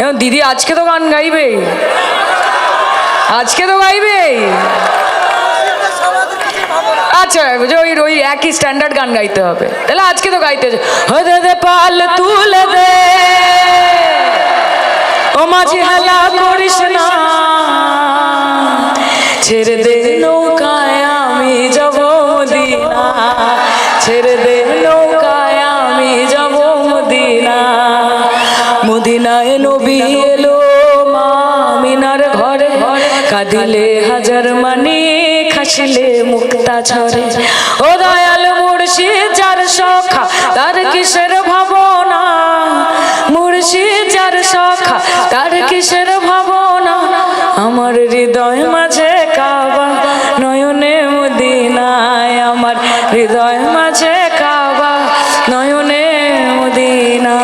এখন দিদি আজকে তো গান গাইবে। আজকে তো গাইবে। আচ্ছা যে ওই ওই একই স্ট্যান্ডার্ড গান গাইতে হবে। তাহলে আজকে তো গাইতে। হদে পাল তুলে দে। ও মাঝি হেলা করিস না। ছেড়ে দে কাঁদিলে হাজার মানি খাসিলে মুক্তা ঝরে ও দয়াল মুর্শিদ যার সখা তার কিসের ভাবনা মুর্শিদ যার সখা তার কিসের ভাবনা আমার হৃদয় মাঝে কাবা নয়নে মদিনায় আমার হৃদয় মাঝে কাবা नयने मदीना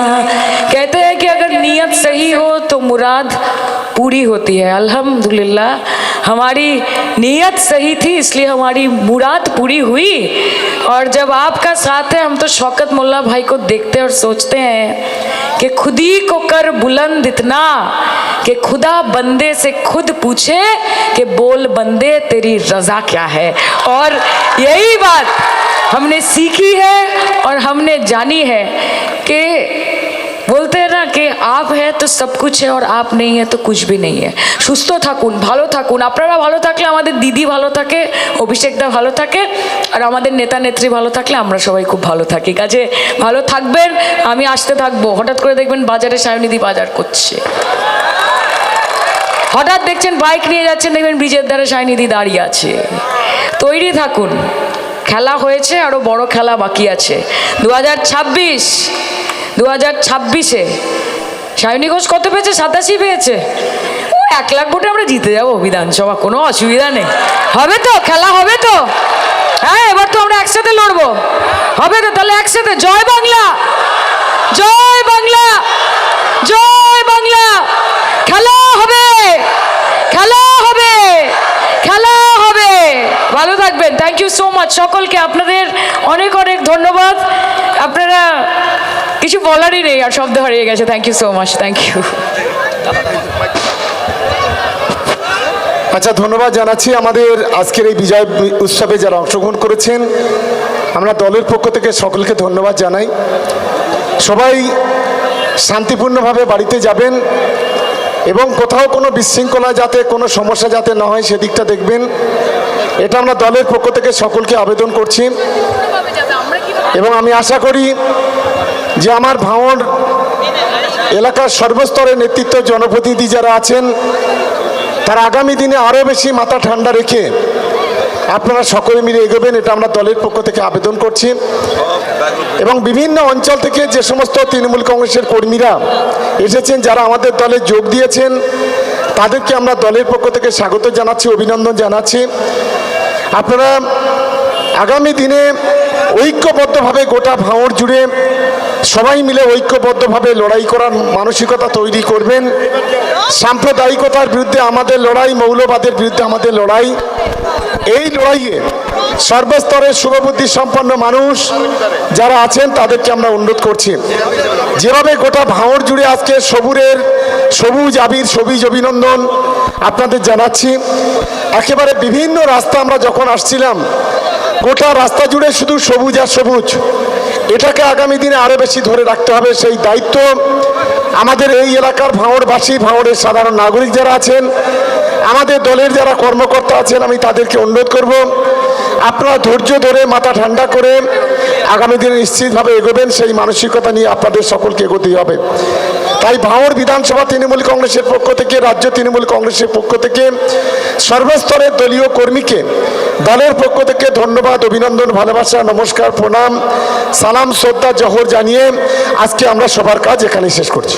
कहते हैं कि अगर नीयत सही हो तो मुराद पूरी होती है। अल्हम्दुलिल्लाह, हमारी नीयत सही थी, इसलिए हमारी मुराद पूरी हुई। और जब आपका साथ है, हम तो शौकत मुल्ला भाई को देखते और सोचते हैं कि खुदी को कर बुलंद इतना कि खुदा बंदे से खुद पूछे कि बोल बंदे, तेरी रजा क्या है? और यही बात हमने सीखी है और हमने जानी है कि बोलते कि आप है तो सब कुछ है और आप नहीं है तो कुछ भी नहीं है সুস্থ থাকুন ভালো থাকুন আপনারা ভালো থাকলে আমাদের দিদি ভালো থাকে অভিষেকদা ভালো থাকে আর আমাদের নেতা নেত্রী ভালো থাকলে আমরা সবাই খুব ভালো থাকি কাজে ভালো থাকবেন আমি আসতে থাকবো হঠাৎ করে দেখবেন বাজারে সায়নিধি বাজার করছে হঠাৎ দেখছেন বাইক নিয়ে যাচ্ছেন দেখবেন ব্রিজের ধারে সায়নিধি দাঁড়িয়ে আছে তৈরি থাকুন খেলা হয়েছে আরও বড় খেলা বাকি আছে দু হাজার ছাব্বিশ দু হাজার ছাব্বিশে সায়নী ঘোষ কত পেয়েছে? সাতাশি পেয়েছে। ও, এক লাখ ভোটে আমরা জিতে যাব বিধানসভা, কোনো অসুবিধা নেই। হবে তো, খেলা হবে তো। হ্যাঁ এবার তো আমরা একসাথে লড়বো। হবে তো, তাহলে একসাথে। জয় বাংলা! জয় বাংলা! জয় বাংলা! খেলা হবে! খেলা হবে! খেলা হবে! ভালো থাকবেন। থ্যাংক ইউ সো মাচ সকলকে আপনাদের অনেক অনেক ধন্যবাদ। আপনারা কিছু বলারই নেই আর শব্দ হারিয়ে গেছে। Thank you so much thank you আচ্ছা ধন্যবাদ জানাচ্ছি আমাদের আজকের এই বিজয় উৎসবে যারা অংশগ্রহণ করেছেন। আমরা দলের পক্ষ থেকে সকলকে ধন্যবাদ জানাই। সবাই শান্তিপূর্ণভাবে বাড়িতে যাবেন এবং কোথাও কোনো বিশৃঙ্খলা যাতে কোনো সমস্যা যাতে না হয় সেদিকটা দেখবেন। এটা আমরা দলের পক্ষ থেকে সকলকে আবেদন করছি। এবং আমি আশা করি যে আমার ভাঙড় এলাকার সর্বস্তরের নেতৃত্ব জনপ্রতিনিধি যারা আছেন, তারা আগামী দিনে আরও বেশি মাথা ঠান্ডা রেখে আপনারা সকলে মিলে এগোবেন, এটা আমরা দলের পক্ষ থেকে আবেদন করছি। এবং বিভিন্ন অঞ্চল থেকে যে সমস্ত তৃণমূল কংগ্রেসের কর্মীরা এসেছেন, যারা আমাদের দলে যোগ দিয়েছেন, তাদেরকে আমরা দলের পক্ষ থেকে স্বাগত জানাচ্ছি, অভিনন্দন জানাচ্ছি। আপনারা আগামী দিনে ঐক্যবদ্ধভাবে গোটা ভাঙড় জুড়ে সবাই মিলে ঐক্যবদ্ধভাবে লড়াই করার মানসিকতা তৈরি করবেন। সাম্প্রদায়িকতার বিরুদ্ধে আমাদের লড়াই, মৌলবাদের বিরুদ্ধে আমাদের লড়াই। এই লড়াইয়ে সর্বস্তরের শুভবুদ্ধি সম্পন্ন মানুষ যারা আছেন, তাদেরকে আমরা অনুরোধ করছি। যেভাবে গোটা ভাঙড় জুড়ে আজকে সবুরের সবুজ আবির, সবুজ অভিনন্দন আপনাদের জানাচ্ছি। একেবারে বিভিন্ন রাস্তা আমরা যখন আসছিলাম গোটা রাস্তা জুড়ে শুধু সবুজ আর সবুজ। এটাকে আগামী দিনে আরও বেশি ধরে রাখতে হবে সেই দায়িত্ব। আমাদের এই এলাকার ভাঁড়বাসী ভাঁড়ের সাধারণ নাগরিক যারা আছেন, আমাদের দলের যারা কর্মকর্তা আছেন, আমি তাদেরকে অনুরোধ করব আপনারা ধৈর্য ধরে মাথা ঠান্ডা করে আগামী দিনে নিশ্চিতভাবে এগোবেন, সেই মানসিকতা নিয়ে আপনাদের সকলকে এগোতেই হবে। তাই ভাঙড় বিধানসভা তৃণমূল কংগ্রেসের পক্ষ থেকে, রাজ্য তৃণমূল কংগ্রেসের পক্ষ থেকে, সর্বস্তরের দলীয় কর্মীকে দলের পক্ষ থেকে ধন্যবাদ, অভিনন্দন, ভালোবাসা, নমস্কার, প্রণাম, সালাম, শ্রদ্ধা, জহর জানিয়ে আজকে আমরা সবার কাজ এখানে শেষ করছি।